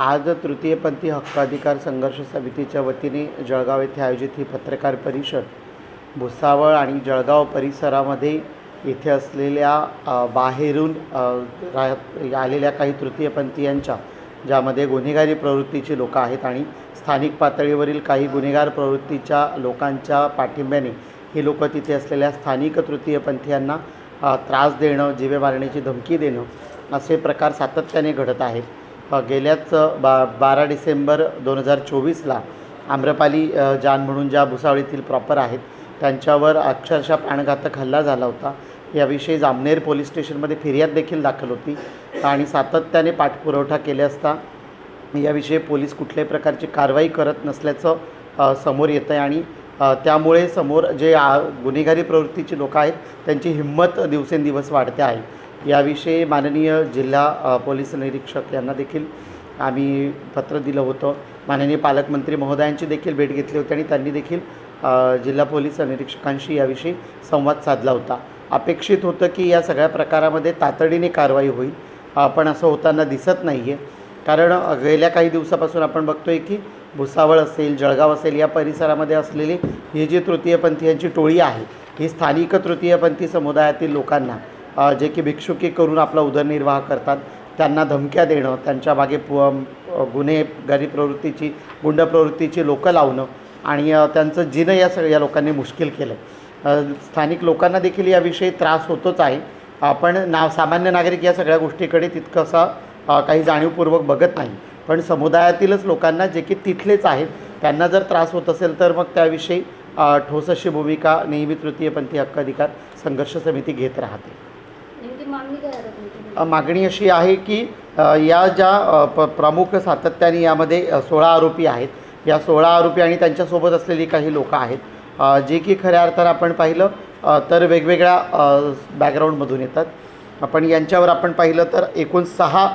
आज तृतीयपंथी हक्काधिकार संघर्ष समितीच्या वतीने जळगाव येथे आयोजित ही पत्रकार परिषद भुसावळ आणि जळगाव परिसरामध्ये येथे असलेल्या बाहेरून आलेल्या काही तृतीयपंथीयांच्या ज्यामध्ये गुन्हेगारी प्रवृत्तीची लोकं आहेत आणि स्थानिक पातळीवरील काही गुन्हेगार प्रवृत्तीच्या लोकांच्या पाठिंब्याने ही लोकं तिथे असलेल्या स्थानिक तृतीयपंथीयांना त्रास देणं जिवे मारण्याची धमकी देणं असे प्रकार सातत्याने घडत आहेत. गेल्याच बा बारा डिसेंबर दोन हजार चोवीसला आम्रपाली जान म्हणून ज्या भुसावळीतील प्रॉपर आहेत त्यांच्यावर अक्षरशः प्राणघातक हल्ला झाला होता. याविषयी जामनेर पोलीस स्टेशनमध्ये फिर्याद देखील दाखल होती आणि सातत्याने पाठपुरवठा केले असता याविषयी पोलीस कुठल्याही प्रकारची कारवाई करत नसल्याचं समोर येतं आहे आणि त्यामुळे समोर जे गुन्हेगारी प्रवृत्तीची लोकं आहेत त्यांची हिंमत दिवसेंदिवस वाढते आहे. याविषयी माननीय जिल्हा पोलीस निरीक्षक यांना देखील आम्ही पत्र दिलं होतं. माननीय पालकमंत्री महोदयांची देखील भेट घेतली होती आणि त्यांनी देखील जिल्हा पोलीस निरीक्षकांशी याविषयी संवाद साधला होता. अपेक्षित होतं की या सगळ्या प्रकारामध्ये तातडीने कारवाई होईल पण असं होताना दिसत नाही आहे कारण गेल्या काही दिवसापासून आपण बघतोय की भुसावळ असेल जळगाव असेल या परिसरामध्ये असलेली ही जी तृतीयपंथीयांची टोळी आहे ही स्थानिक तृतीयपंथी समुदायातील लोकांना जे की भिक्षुकी करून आपला उदरनिर्वाह करतात त्यांना धमक्या देणं त्यांच्या मागे पु गुन्हे गरीब प्रवृत्तीची गुंड प्रवृत्तीची लोकं लावणं आणि त्यांचं जिणं या सगळ्या लोकांनी मुश्किल केलं. स्थानिक लोकांना देखील याविषयी त्रास होतोच आहे. आपण ना सामान्य नागरिक या सगळ्या गोष्टीकडे तितकंसा काही जाणीवपूर्वक बघत नाही. पण समुदायातीलच लोकांना जे की तिथलेच आहेत त्यांना जर त्रास होत असेल तर मग त्याविषयी ठोस अशी भूमिका नेहमी तृतीयपंथी हक्क अधिकार संघर्ष समिती घेत राहते. मागणी अशी आहे की या ज्या प प्रमुख सातत्याने यामध्ये सोळा आरोपी आहेत. या सोळा आरोपी आणि त्यांच्यासोबत असलेली काही लोकं आहेत. जे की खऱ्या अर्थानं आपण पाहिलं तर वेगवेगळ्या बॅकग्राऊंडमधून येतात. पण यांच्यावर आपण पाहिलं तर एकूण सहा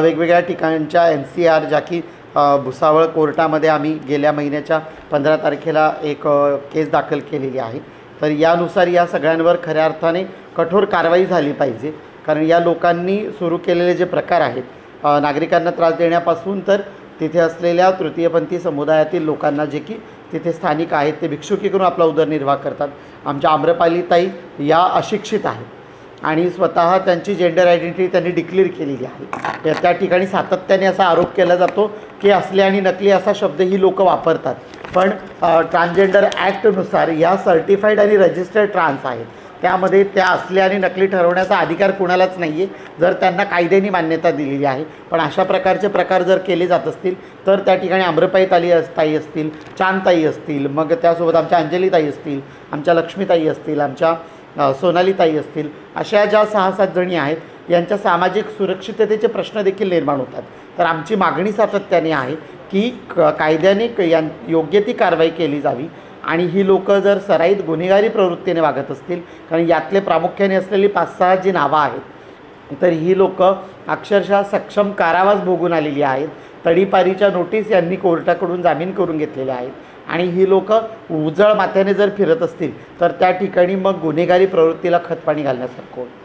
वेगवेगळ्या ठिकाणच्या एन सी आर ज्या की भुसावळ कोर्टामध्ये आम्ही गेल्या महिन्याच्या पंधरा तारखेला एक केस दाखल केलेली आहे. तर यानुसार या सगळ्यांवर खऱ्या अर्थाने कठोर कारवाई झाली पाहिजे. कारण या लोकांनी सुरू केलेले जे प्रकार आहेत नागरिकांना त्रास देण्यापासून तर तिथे असलेल्या तृतीयपंथी समुदायातील लोकांना जे की तिथे स्थानिक आहेत ते भिक्षुकी करून आपला उदरनिर्वाह करतात. आमच्या आम्रपालीताई या अशिक्षित आहेत आणि स्वतः त्यांची जेंडर आयडेंटिटी त्यांनी डिक्लेअर केलेली आहे. या- त्या ठिकाणी सातत्याने असा आरोप केला जातो की असले आणि नकली असा शब्द ही लोक वापरतात. पण ट्रान्सजेंडर ॲक्टनुसार या सर्टिफाईड आणि रजिस्टर्ड ट्रान्स आहेत. त्यामध्ये त्या असल्या आणि नकली ठरवण्याचा अधिकार कुणालाच नाही आहे जर त्यांना कायद्याने मान्यता दिलेली आहे. पण अशा प्रकारचे प्रकार जर केले जात असतील तर त्या ठिकाणी आम्रपाई ताली अस ताई असतील चांदताई असतील मग त्यासोबत आमच्या अंजलीताई असतील आमच्या लक्ष्मीताई असतील आमच्या सोनालीताई असतील अशा ज्या सहा सात जणी आहेत यांच्या सामाजिक सुरक्षिततेचे प्रश्न देखील निर्माण होतात. तर आमची मागणी सातत्याने आहे की क कायद्याने क यां योग्य ती कारवाई केली जावी. आणि ही लोकं जर सराईत गुन्हेगारी प्रवृत्तीने वागत असतील कारण यातले प्रामुख्याने असलेली पाच सहा जी नावं आहेत तर ही लोकं अक्षरशः सक्षम कारावास भोगून आलेली आहेत. तडीपारीच्या नोटीस यांनी कोर्टाकडून जामीन करून घेतलेल्या आहेत. आणि ही लोकं उजळ माथ्याने जर फिरत असतील तर त्या ठिकाणी मग गुन्हेगारी प्रवृत्तीला खतपाणी घालण्यासारखं होतं.